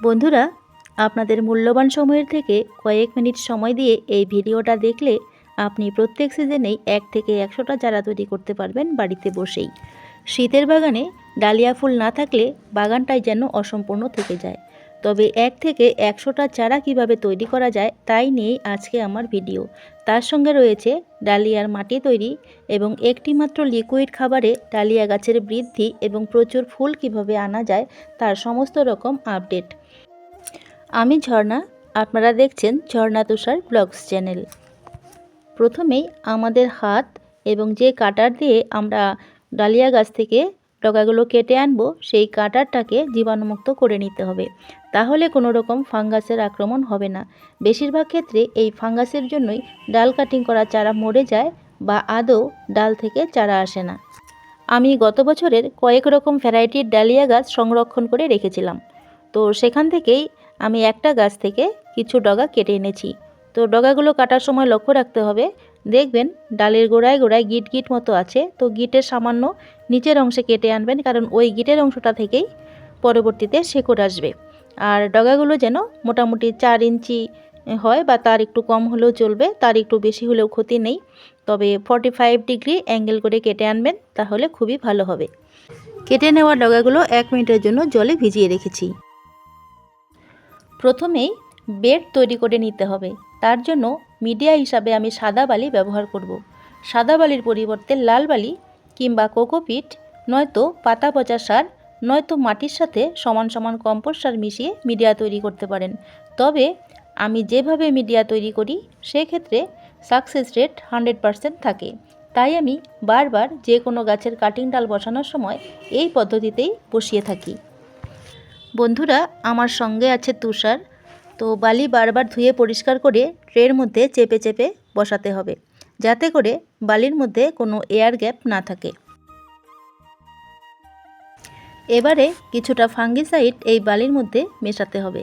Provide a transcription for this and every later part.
বন্ধুরা, আপনাদের মূল্যবান সময়ের থেকে কয়েক মিনিট সময় দিয়ে এই ভিডিওটা দেখলে আপনি প্রত্যেক সিজনেই এক থেকে একশোটা চারা তৈরি করতে পারবেন বাড়িতে বসেই। শীতের বাগানে ডালিয়া ফুল না থাকলে বাগানটাই যেন অসম্পূর্ণ থেকে যায়। তবে এক থেকে একশোটা চারা কীভাবে তৈরি করা যায় তাই নিয়েই আজকে আমার ভিডিও। তার সঙ্গে রয়েছে ডালিয়ার মাটি তৈরি এবং একটি মাত্র লিকুইড খাবারে ডালিয়া গাছের বৃদ্ধি এবং প্রচুর ফুল কীভাবে আনা যায় তার সমস্ত রকম আপডেট। আমি ঝর্ণা, আপনারা দেখছেন ঝর্ণা তুষার ব্লগস চ্যানেল। প্রথমেই আমাদের হাত এবং যে কাটার দিয়ে আমরা ডালিয়া গাছ থেকে ডগাগুলো কেটে আনব, সেই কাটারটাকে জীবাণুমুক্ত করে নিতে হবে। তাহলে কোনো রকম ফাঙ্গাসের আক্রমণ হবে না। বেশিরভাগ ক্ষেত্রে এই ফাঙ্গাসের জন্যই ডাল কাটিং করা চারা মরে যায় বা আদৌ ডাল থেকে চারা আসে না। আমি গত বছরের কয়েক রকম ভ্যারাইটির ডালিয়া গাছ সংরক্ষণ করে রেখেছিলাম। তো সেখান থেকেই আমি একটা গাছ থেকে কিছু ডগা কেটে এনেছি। তো ডগাগুলো কাটার সময় লক্ষ্য রাখতে হবে দেখবেন ডালের গোড়ায় গোড়ায় গিট গিট মতো আছে, তো গিটের সামান্য নিচের অংশে কেটে আনবেন, কারণ ওই গিটের অংশটা থেকেই পরবর্তীতে শেকড় আসবে। আর ডগাগুলো যেন মোটামুটি চার ইঞ্চি হয় বা তার একটু কম হলেও চলবে, তার একটু বেশি হলেও ক্ষতি নেই। তবে ফর্টি ফাইভ ডিগ্রি অ্যাঙ্গেল করে কেটে আনবেন, তাহলে খুবই ভালো হবে। কেটে নেওয়া ডগাগুলো এক মিনিটের জন্য জলে ভিজিয়ে রেখেছি। প্রথমেই বেড তৈরি করে নিতে হবে। তার জন্য মিডিয়া হিসাবে আমি সাদা বালি ব্যবহার করব। সাদা বালির পরিবর্তে লাল বালি কিংবা কোকোপিট নয়তো পাতা পচা সার, নয়তো মাটির সাথে সমান সমান কম্পোস্ট সার মিশিয়ে মিডিয়া তৈরি করতে পারেন। তবে আমি যেভাবে মিডিয়া তৈরি করি, সেক্ষেত্রে সাকসেস রেট হান্ড্রেড পারসেন্ট থাকে। তাই আমি বারবার যে কোনো গাছের কাটিং ডাল বসানোর সময় এই পদ্ধতিতেই বসিয়ে থাকি। বন্ধুরা, আমার সঙ্গে আছে তুষার। তো বালি বারবার ধুয়ে পরিষ্কার করে ট্রের মধ্যে চেপে চেপে বসাতে হবে, যাতে করে বালির মধ্যে কোনো এয়ার গ্যাপ না থাকে। এবারে কিছুটা ফাঙ্গিসাইড এই বালির মধ্যে মেশাতে হবে।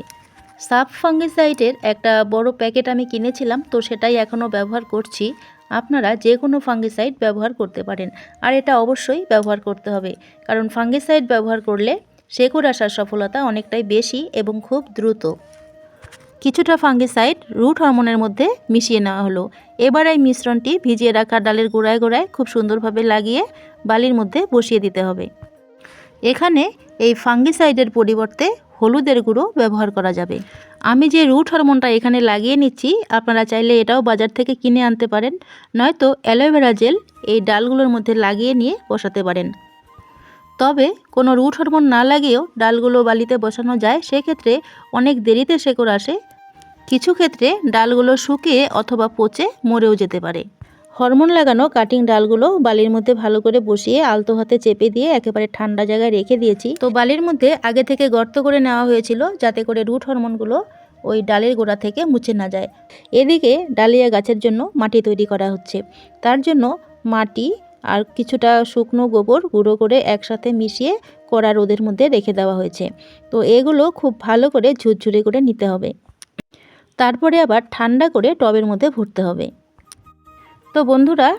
সাব ফাঙ্গিসাইডের একটা বড় প্যাকেট আমি কিনেছিলাম, তো সেটাই এখনও ব্যবহার করছি। আপনারা যে কোনো ফাঙ্গিসাইড ব্যবহার করতে পারেন, আর এটা অবশ্যই ব্যবহার করতে হবে। কারণ ফাঙ্গিসাইড ব্যবহার করলে শেকড় আসার সফলতা অনেকটাই বেশি এবং খুব দ্রুত। কিছুটা ফাঙ্গিসাইড রুট হরমোনের মধ্যে মিশিয়ে নেওয়া হলো। এবার এই মিশ্রণটি ভিজিয়ে রাখা ডালের গোড়ায় গোড়ায় খুব সুন্দরভাবে লাগিয়ে বালির মধ্যে বসিয়ে দিতে হবে। এখানে এই ফাঙ্গিসাইডের পরিবর্তে হলুদের গুঁড়ো ব্যবহার করা যাবে। আমি যে রুট হরমোনটা এখানে লাগিয়ে নিচ্ছি, আপনারা চাইলে এটাও বাজার থেকে কিনে আনতে পারেন, নয়তো অ্যালোভেরা জেল এই ডালগুলোর মধ্যে লাগিয়ে নিয়ে বসাতে পারেন। তবে কোনো রুট হরমোন না লাগিয়েও ডালগুলো বালিতে বসানো যায়, সেক্ষেত্রে অনেক দেরিতে শেকড় আসে কিছু ক্ষেত্রে ডালগুলো শুকিয়ে অথবা পচে মরেও যেতে পারে। হরমোন লাগানো কাটিং ডালগুলো বালির মধ্যে ভালো করে বসিয়ে আলতো হাতে চেপে দিয়ে একেবারে ঠান্ডা জায়গায় রেখে দিয়েছি। তো বালির মধ্যে আগে থেকে গর্ত করে নেওয়া হয়েছিল যাতে করে রুট হরমোনগুলো ওই ডালের গোড়া থেকে মুছে না যায়। এদিকে ডালিয়া গাছের জন্য মাটি তৈরি করা হচ্ছে। তার জন্য মাটি আর কিছুটা শুকনো গোবর গুঁড়ো করে একসাথে মিশিয়ে কড়া রোদের মধ্যে রেখে দেওয়া হয়েছে। তো এগুলো খুব ভালো করে ঝুরঝুরে করে নিতে হবে। তারপরে আবার ঠান্ডা করে টবের মধ্যে ভরতে হবে। তো বন্ধুরা,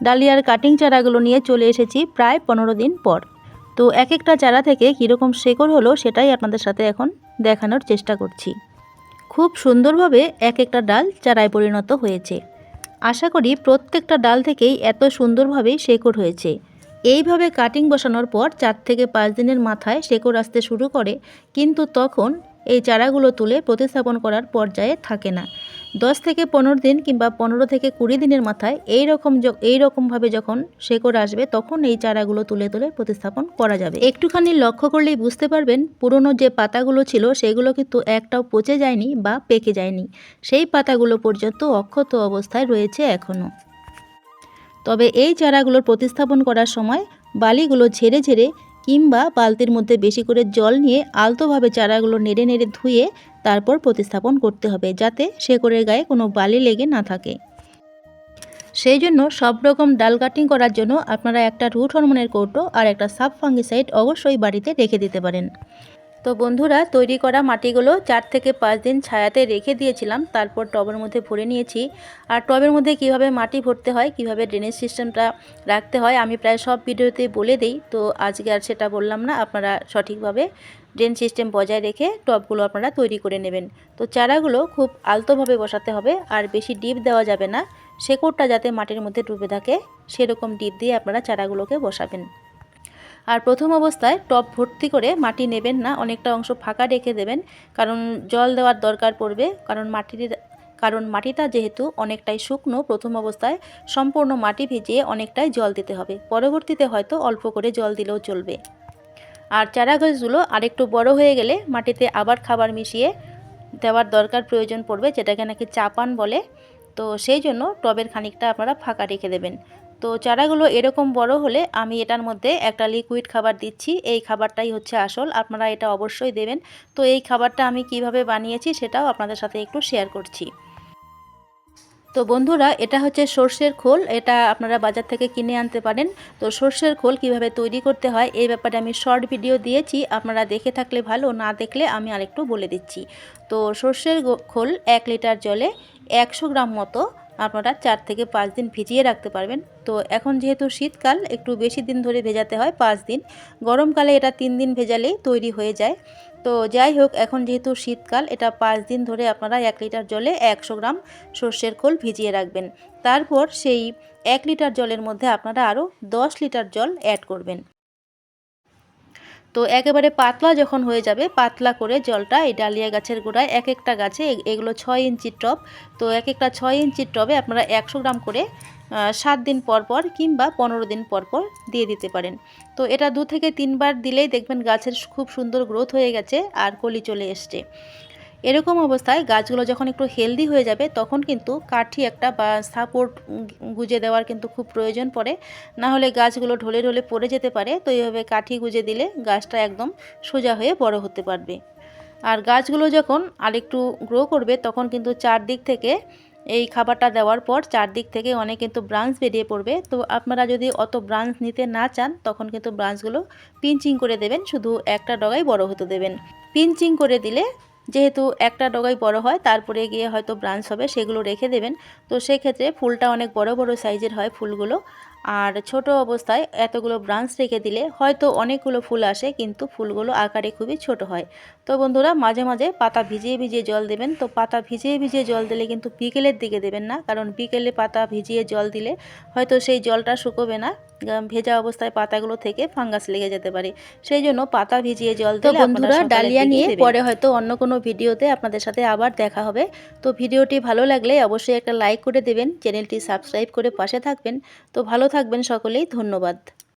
ডালিয়ার কাটিং চারাগুলো নিয়ে চলে এসেছি প্রায় পনেরো দিন পর। তো এক একটা চারা থেকে কীরকম শেকড় হলো সেটাই আপনাদের সাথে এখন দেখানোর চেষ্টা করছি। খুব সুন্দরভাবে এক একটা ডাল চারায় পরিণত হয়েছে। আশা করি প্রত্যেকটা ডাল থেকেই এত সুন্দরভাবেই শেকড় হয়েছে। এইভাবে কাটিং বসানোর পর চার থেকে পাঁচ দিনের মাথায় শেকড় আসতে শুরু করে, কিন্তু তখন এই চারাগুলো তুলে প্রতিস্থাপন করার পর্যায়ে থাকে না। দশ থেকে পনেরো দিন কিংবা পনেরো থেকে কুড়ি দিনের মাথায় এই রকম এই রকমভাবে যখন শেকড় আসবে, তখন এই চারাগুলো তুলে তুলে প্রতিস্থাপন করা যাবে। একটুখানি লক্ষ্য করলেই বুঝতে পারবেন, পুরনো যে পাতাগুলো ছিল, সেগুলো কিন্তু একটাও পচে যায়নি বা পেকে যায়নি। সেই পাতাগুলো পর্যন্ত অক্ষত অবস্থায় রয়েছে এখনও তবে এই চারাগুলোর প্রতিস্থাপন করার সময় বালিগুলো ঝেড়ে ঝেড়ে কিংবা বালতির মধ্যে বেশি করে জল নিয়ে আলতোভাবে চারাগুলো নেড়ে নেড়ে ধুয়ে তারপর প্রতিস্থাপন করতে হবে যাতে শেকড়ের গায়ে কোনো বালি লেগে না থাকে। সেই জন্য সব রকম ডাল কাটিং করার জন্য আপনারা একটা রুট হরমোনের কৌটো আর একটা সাব ফাঙ্গিসাইড অবশ্যই বাড়িতে রেখে দিতে পারেন। তো বন্ধুরা, তৈরি করা মাটিগুলো চার থেকে পাঁচ দিন ছায়াতে রেখে দিয়েছিলাম। তারপর টবের মধ্যে ভরে নিয়েছি। আর টবের মধ্যে কীভাবে মাটি ভরতে হয়, কীভাবে ড্রেনেজ সিস্টেমটা রাখতে হয়, আমি প্রায় সব ভিডিওতে বলে দিই। তো আজকে আর সেটা বললাম না, আপনারা সঠিকভাবে ড্রেন সিস্টেম বজায় রেখে টবগুলো আপনারা তৈরি করে নেবেন। তো চারাগুলো খুব আলতোভাবে বসাতে হবে, আর বেশি ডিপ দেওয়া যাবে না। শেকড়টা যাতে মাটির মধ্যে ডুবে থাকে, সেরকম ডিপ দিয়ে আপনারা চারাগুলোকে বসাবেন। আর প্রথম অবস্থায় টব ভর্তি করে মাটি নেবেন না, অনেকটা অংশ ফাঁকা রেখে দেবেন। কারণ জল দেওয়ার দরকার পড়বে, কারণ মাটির, কারণ মাটিটা যেহেতু অনেকটাই শুকনো, প্রথম অবস্থায় সম্পূর্ণ মাটি ভিজিয়ে অনেকটাই জল দিতে হবে। পরবর্তীতে হয়তো অল্প করে জল দিলেও চলবে। আর চারা গাছগুলো আরেকটু বড় হয়ে গেলে মাটিতে আবার খাবার মিশিয়ে দেওয়ার দরকার প্রয়োজন পড়বে, যেটাকে নাকি চাপান বলে। তো সেই জন্য টবের খানিকটা আপনারা ফাঁকা রেখে দেবেন। তো চারাগুলো এরকম বড় হলে আমি এটার মধ্যে একটা লিকুইড খাবার দিচ্ছি। এই খাবারটাই হচ্ছে আসল, আপনারা এটা অবশ্যই দেবেন। তো এই খাবারটা আমি কীভাবে বানিয়েছি সেটাও আপনাদের সাথে একটু শেয়ার করছি। তো বন্ধুরা, এটা হচ্ছে সর্ষের খোল, এটা আপনারা বাজার থেকে কিনে আনতে পারেন। তো সর্ষের খোল কীভাবে তৈরি করতে হয়, এই ব্যাপারে আমি শর্ট ভিডিও দিয়েছি। আপনারা দেখে থাকলে ভালো, না দেখলে আমি আরেকটু বলে দিচ্ছি। তো সর্ষের খোল এক লিটার জলে একশো গ্রাম মতো আপনারা চার থেকে পাঁচ দিন ভিজিয়ে রাখতে পারবেন। তো এখন যেহেতু শীতকাল, একটু বেশি দিন ধরে ভেজাতে হয়, পাঁচ দিন। গরমকালে এটা তিন দিন ভেজালেই তৈরি হয়ে যায়। তো যাই হোক, এখন যেহেতু শীতকাল, এটা পাঁচ দিন ধরে আপনারা এক লিটার জলে একশো গ্রাম সর্ষের খোল ভিজিয়ে রাখবেন। তারপর সেই এক লিটার জলের মধ্যে আপনারা আরও দশ লিটার জল অ্যাড করবেন। তো একেবারে পাতলা যখন হয়ে যাবে, পাতলা করে জলটা এই ডালিয়া গাছের গোড়ায় এক একটা গাছে এগুলো ছয় ইঞ্চির টব। তো এক একটা ছয় ইঞ্চির টবে আপনারা একশো গ্রাম করে সাত দিন পর পর কিংবা পনেরো দিন পর পর দিয়ে দিতে পারেন। তো এটা দু থেকে তিনবার দিলেই দেখবেন গাছের খুব সুন্দর গ্রোথ হয়ে গেছে আর কলি চলে এসছে। এরকম অবস্থায় গাছগুলো যখন একটু হেলদি হয়ে যাবে, তখন কিন্তু কাঠি একটা বা সাপোর্ট গুজে দেওয়ার কিন্তু খুব প্রয়োজন পড়ে। না হলে গাছগুলো ঢলে ঢলে পড়ে যেতে পারে, তো এইভাবে কাঠি গুজে দিলে গাছটা একদম সোজা হয়ে বড় হতে পারবে। আর গাছগুলো যখন আরেকটু গ্রো করবে, তখন কিন্তু চারদিক থেকে এই খাবারটা দেওয়ার পর চারদিক থেকে অনেক কিন্তু ব্রাঞ্চ বেরিয়ে পড়বে। তো আপনারা যদি অত ব্রাঞ্চ নিতে না চান, তখন কিন্তু ব্রাঞ্চগুলো পিঞ্চিং করে দেবেন, শুধু একটা ডগাই বড় হতে দেবেন। পিঞ্চিং করে দিলে যেহেতু একটা ডগাই বড় হয়, তারপরে গিয়ে হয়তো ব্রাঞ্চ হবে, সেগুলো রেখে দেবেন। তো সেক্ষেত্রে ফুলটা অনেক বড় বড় সাইজের হয় ফুলগুলো। আর ছোট অবস্থায় এতগুলো ব্রাঞ্চ রেখে দিলে হয়তো অনেকগুলো ফুল আসে কিন্তু ফুলগুলো আকারে খুবই ছোট হয়। তো বন্ধুরা মাঝে মাঝে পাতা ভিজিয়ে ভিজিয়ে জল দেবেন। তো পাতা ভিজিয়ে ভিজিয়ে জল দিলে কিন্তু বিকেলের দিকে দেবেন না কারণ বিকেলে পাতা ভিজিয়ে জল দিলে হয়তো সেই জলটা শুকোবে না। ভেজা অবস্থায় পাতাগুলো থেকে ফাঙ্গাস লেগে যেতে পারে। সেই জন্য পাতা ভিজিয়ে জল দিলে বন্ধুরা ডালিয়া নিয়ে পরে হয়তো অন্য কোনো ভিডিওতে আপনাদের সাথে আবার দেখা হবে। তো ভিডিওটি ভালো লাগলে অবশ্যই একটা লাইক করে দেবেন চ্যানেলটি সাবস্ক্রাইব করে পাশে থাকবেন। তো ভালো থাকবেন সকলেই ধন্যবাদ।